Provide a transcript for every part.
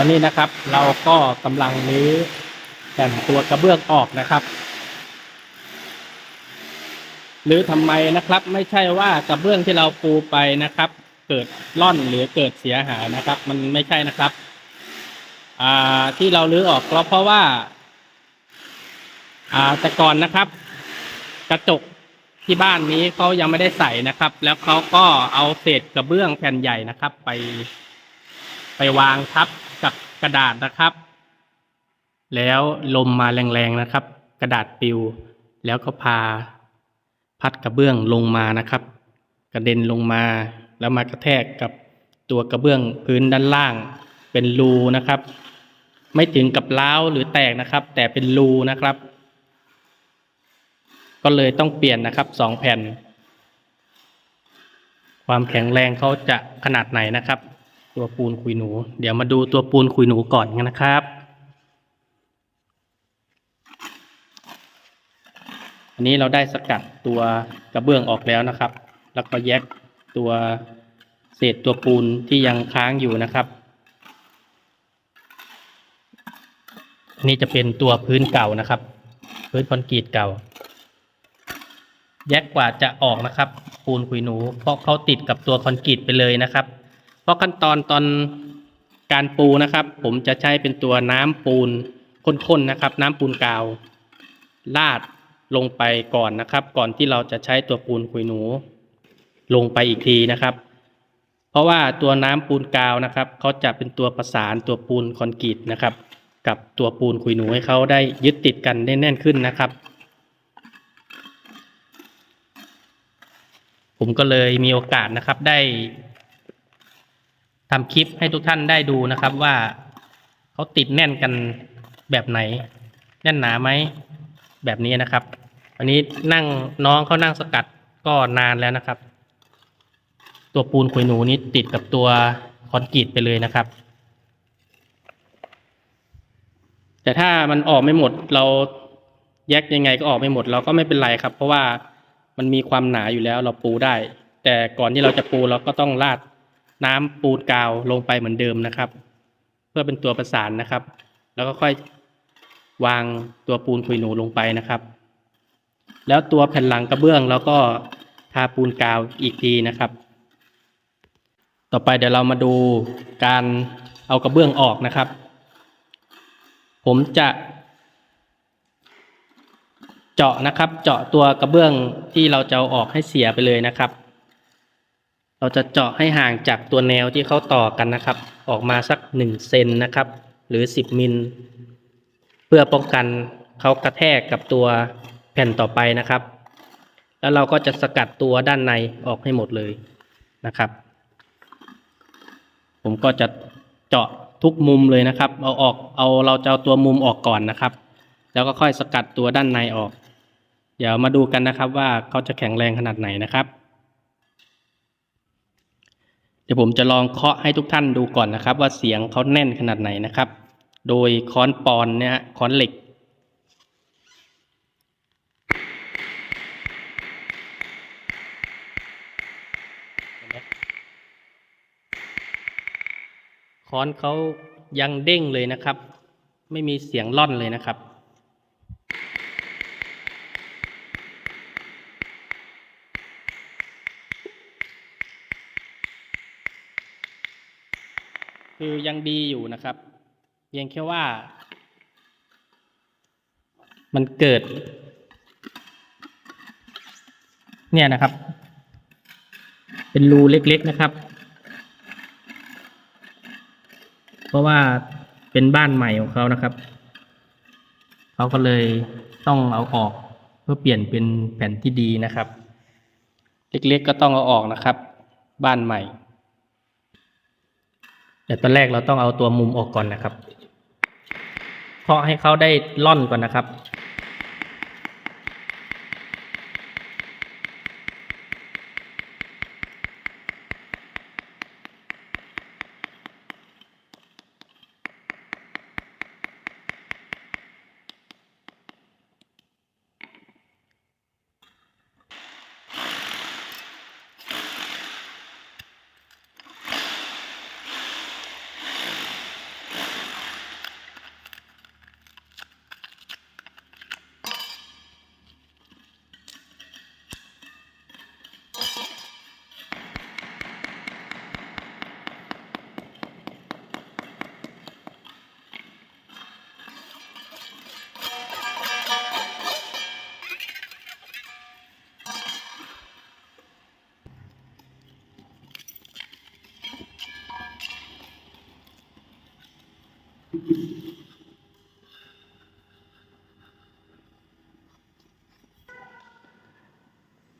อนนี้นะครับเราก็กำลังรื้อแผ่นตัวกระเบื้องออกนะครับหรือทำไมนะครับ ไม่ใช่ว่ากระเบื้องที่เราปูไปนะครับ เกิดล่อนหรือเกิดเสียหายนะครับ มันไม่ใช่นะครับอ่าที่เรารื้อออกก็เพราะว่า อ่าแต่ก่อนนะครับ กระจกที่บ้านนี้เขายังไม่ได้ใส่นะครับ แล้วเขาก็เอาเศษกระเบื้องแผ่นใหญ่นะครับ ไปไปวางทับ กับกระดาษนะครับ แล้วลมมาแรงๆนะครับ กระดาษปิว แล้วก็พา พัดกระเบื้องลงมานะครับ กระเด็นลงมา แล้วมากระแทกกับตัวกระเบื้องพื้นด้านล่าง เป็นรูนะครับ ไม่ถึงกับเล้าหรือแตกนะครับ แต่เป็นรูนะครับ ก็เลยต้องเปลี่ยนนะครับสองแผ่น ความแข็งแรงเขาจะขนาดไหนนะครับ ตัวปูนคุยหนู เดี๋ยวมาดูตัวปูนคุยหนูก่อนกันนะครับ อันนี้เราได้สกัดตัวกระเบื้องออกแล้วนะครับ แล้วก็แยกตัวเศษตัวปูนที่ยังค้างอยู่นะครับนนี้จะเป็นตัวพื้นเก่านะครับ พื้นคอนกรีตเก่า แยกกว่าจะออกนะครับ ปูนขุยหนู เพราะเขาติดกับตัวคอนกรีตไปเลยนะครับ ราะขั้นตอนตอนการปูนะครับ ผมจะใช้เป็นตัวน้ำปูนข้นๆนะครับ น้ำปูนกาวลาดลงไปก่อนนะครับ ก่อนที่เราจะใช้ตัวปูนขุยหนู ลงไปอีกทีนะครับ เพราะว่าตัวน้ำปูนกาวนะครับเขาจะเป็นตัวประสานตัวปูนคอนกรีตนะครับ กับตัวปูนขุยหนูให้เขาได้ยึดติดกันได้แน่นขึ้นนะครับ ผมก็เลยมีโอกาสนะครับได้ ทำคลิปให้ทุกท่านได้ดูนะครับว่าเขาติดแน่นกันแบบไหน แน่นหนาไหมแบบนี้นะครับ อันนี้นั่งน้องเขานั่งสกัดก็นานแล้วนะครับ ตัวปูนขุยหนูนี้ติดกับตัวคอนกรีตไปเลยนะครับ แต่ถ้ามันออกไม่หมดเราแยกยังไงก็ออกไม่หมดเราก็ไม่เป็นไรครับ เพราะว่ามันมีความหนาอยู่แล้วเราปูได้ แต่ก่อนที่เราจะปูเราก็ต้องราด น้ำปูนกาวลงไปเหมือนเดิมนะครับ เพื่อเป็นตัวประสานนะครับ แล้วก็ค่อยวางตัวปูนคุยหนูลงไปนะครับ แล้วตัวแผ่นหลังกระเบื้องเราก็ทาปูนกาวอีกทีนะครับ ต่อไปเดี๋ยวเรามาดูการเอากระเบื้องออกนะครับ ผมจะ เจาะนะครับ เจาะตัวกระเบื้องที่เราจะเอาออกให้เสียไปเลยนะครับ เราจะเจาะให้ห่างจากตัวแนวที่เขาต่อกันนะครับ ออกมาสักหนึ่งเซนนะครับ หรือสิบมิลเพื่อป้องกันเขากระแทกกับตัวแผ่นต่อไปนะครับ แล้วเราก็จะสกัดตัวด้านในออกให้หมดเลยนะครับ ผมก็จะเจาะทุกมุมเลยนะครับ เอาออกเอาเราจะเอาตัวมุมออกก่อนนะครับ แล้วก็ค่อยสกัดตัวด้านในออก เดี๋ยวมาดูกันนะครับว่าเขาจะแข็งแรงขนาดไหนนะครับ ดี๋ยวผมจะลองเคาะให้ทุกท่านดูก่อนนะครับ ว่าเสียงเขาแน่นขนาดไหนนะครับ โดยค้อนปอนเนี่ยค้อนเหล็ก ค้อนเขายังเด้งเลยนะครับ ไม่มีเสียงล่อนเลยนะครับ คือยังดีอยู่นะครับ เพียงแค่ว่า มันเกิด เนี่ยนะครับ เป็นรูเล็ก ๆนะครับ เพราะว่าเป็นบ้านใหม่ของเขานะครับ เขาก็เลยต้องเอาออกเพื่อเปลี่ยนเป็นแผ่นที่ดีนะครับ เล็กๆก็ต้องเอาออกนะครับ บ้านใหม่ แต่ตอนแรกเราต้องเอาตัวมุมออกก่อนนะครับ เพราะให้เขาได้ล่อนก่อนนะครับ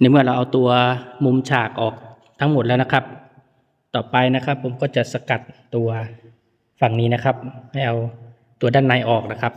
ในเมื่อเราเอาตัวมุมฉากออกทั้งหมดแล้วนะครับ ต่อไปนะครับผมก็จะสกัดตัวฝั่งนี้นะครับ ให้เอาตัวด้านในออกนะครับ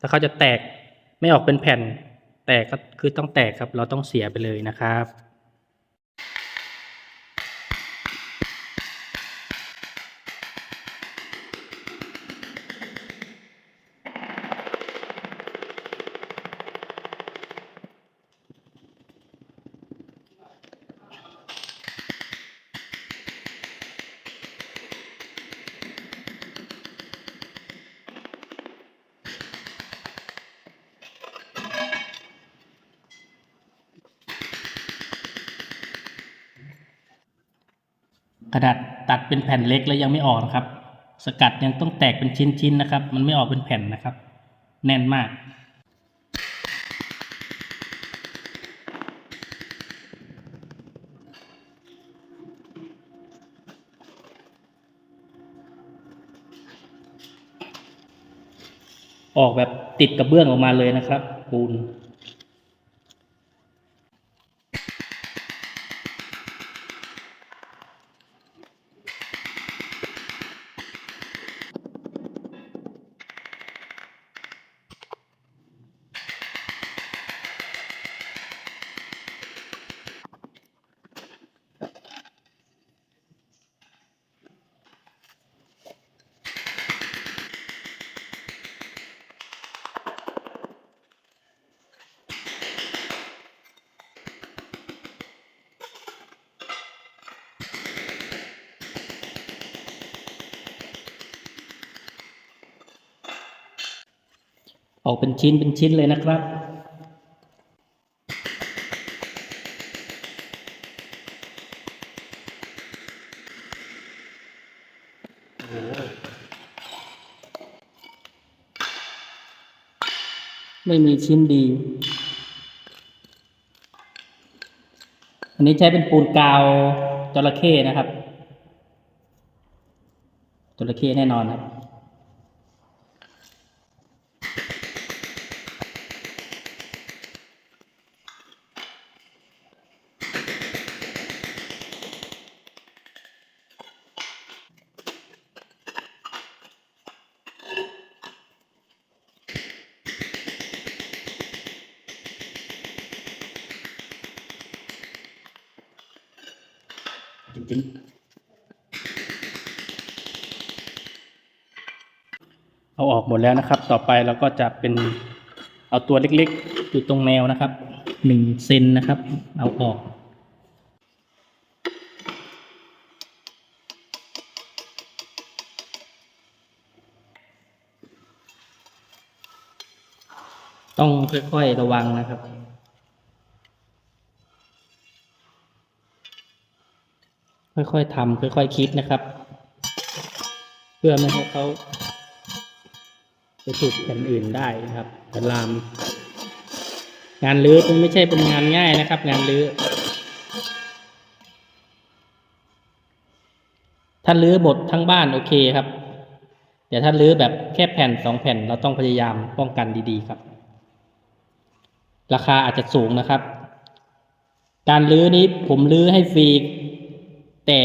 ถ้าเขาจะแตกไม่ออกเป็นแผ่น แตกก็คือต้องแตกครับ เราต้องเสียไปเลยนะครับ กระดาษตัดเป็นแผ่นเล็กแล้วยังไม่ออกนะครับ สกัดยังต้องแตกเป็นชิ้นๆนะครับ มันไม่ออกเป็นแผ่นนะครับ แน่นมาก ออกแบบติดกระเบื้องออกมาเลยนะครับปูน ออกเป็นชิ้นเป็นชิ้นเลยนะครับ ไม่มีชิ้นดี อันนี้ใช้เป็นปูนกาวจระเข้นะครับจระเข้แน่นอนครับ จริงๆ เอาออกหมดแล้วนะครับ ต่อไปเราก็จะเป็นเอาตัวเล็กๆ อยู่ตรงแนวนะครับหนึ่งเซนนะครับ เอาออกต้องค่อยๆระวังนะครับ ค่อยๆทำค่อยๆคิดนะครับ เพื่อไม่ให้เขาไปถูกแผ่นอื่นได้นะครับแต่ลาม งานรื้อมันไม่ใช่เป็นงานง่ายนะครับ งานรื้อถ้ารื้อหมดทั้งบ้านโอเคครับ แต่ถ้ารื้อแบบแค่แผ่นสองแผ่นเราต้องพยายามป้องกันดีๆครับ ราคาอาจจะสูงนะครับ การรื้อนี้ผมรื้อให้ฟรี แต่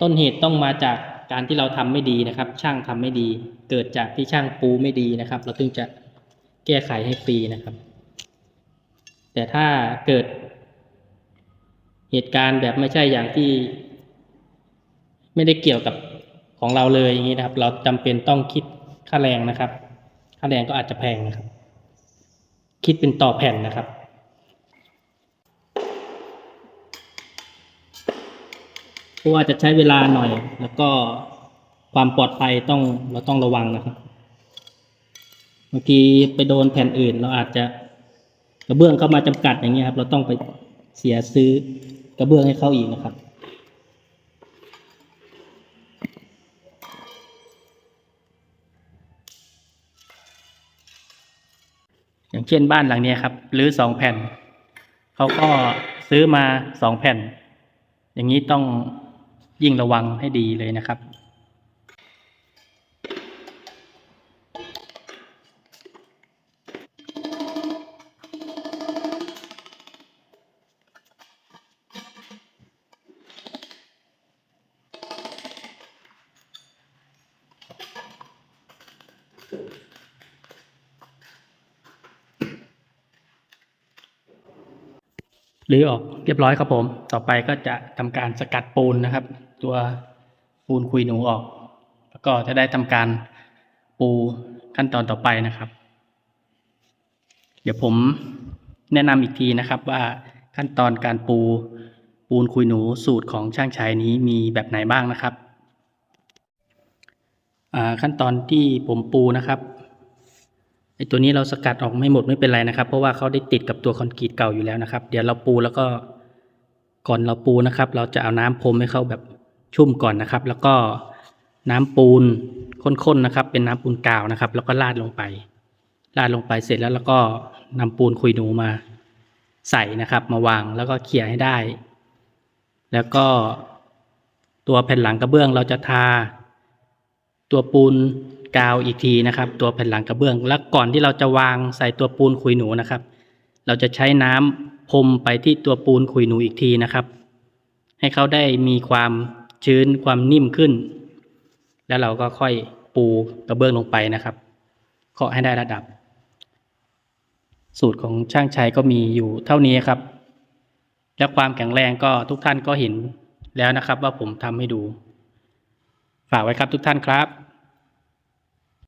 ต้นเหตุต้องมาจากการที่เราทำไม่ดีนะครับ ช่างทำไม่ดี เกิดจากที่ช่างปูไม่ดีนะครับ เราถึงจะแก้ไขให้ฟรีนะครับ แต่ถ้าเกิด เหตุการณ์แบบไม่ใช่อย่างที่ ไม่ได้เกี่ยวกับของเราเลยอย่างนี้นะครับ เราจำเป็นต้องคิดค่าแรงนะครับ ค่าแรงก็อาจจะแพงนะครับ คิดเป็นต่อแผ่นนะครับ ราะว่าจะใช้เวลาหน่อย แล้วก็ความปลอดภัยต้องเราต้องระวังนะครับบางทีไปโดนแผ่นอื่น เราอาจจะกระเบื้องเข้ามาจำกัดอย่างเงี้ยครับ เราต้องไปเสียซื้อกระเบื้องให้เขาอีกนะครับอย่างเช่นบ้านหลังนี้ครับหรือสองแผ่นเขาก็ซื้อมาสองแผ่น อย่างนี้ต้อง ยิ่งระวังให้ดีเลยนะครับ รื้อออกเรียบร้อยครับผม ต่อไปก็จะทำการสกัดปูนนะครับ ตัวปูนคุยหนูออก แล้วก็จะได้ทำการปูขั้นตอนต่อไปนะครับ เดี๋ยวผมแนะนำอีกทีนะครับว่าขั้นตอนการปูปูนคุยหนูสูตรของช่างชายนี้มีแบบไหนบ้างนะครับอ่าขั้นตอนที่ผมปูนะครับ ไอตัวนี้เราสกัดออกไม่หมดไม่เป็นไรนะครับ เพราะว่าเขาได้ติดกับตัวคอนกรีตเก่าอยู่แล้วนะครับ เดี๋ยวเราปูแล้วก็ก่อนเราปูนะครับ เราจะเอาน้ำพรมให้เขาแบบชุ่มก่อนนะครับ แล้วก็น้ำปูนข้นๆนะครับ เป็นน้ำปูนกาวนะครับ แล้วก็ราดลงไปราดลงไปเสร็จแล้วเราก็นำปูนคุยหนูมาใส่นะครับ มาวางแล้วก็เขี่ยให้ได้ แล้วก็ตัวแผ่นหลังกระเบื้องเราจะทา ตัวปูน กาวอีกทีนะครับ ตัวแผ่นหลังกระเบื้อง แล้วก่อนที่เราจะวางใส่ตัวปูนคุยหนูนะครับ เราจะใช้น้ำพรมไปที่ตัวปูนคุยหนูอีกทีนะครับ ให้เขาได้มีความชื้นความนิ่มขึ้น แล้วเราก็ค่อยปูกระเบื้องลงไปนะครับเคาะให้ได้ระดับ สูตรของช่างชัยก็มีอยู่เท่านี้ครับ และความแข็งแรงก็ทุกท่านก็เห็นแล้วนะครับ ว่าผมทำให้ดู ฝากไว้ครับทุกท่านครับ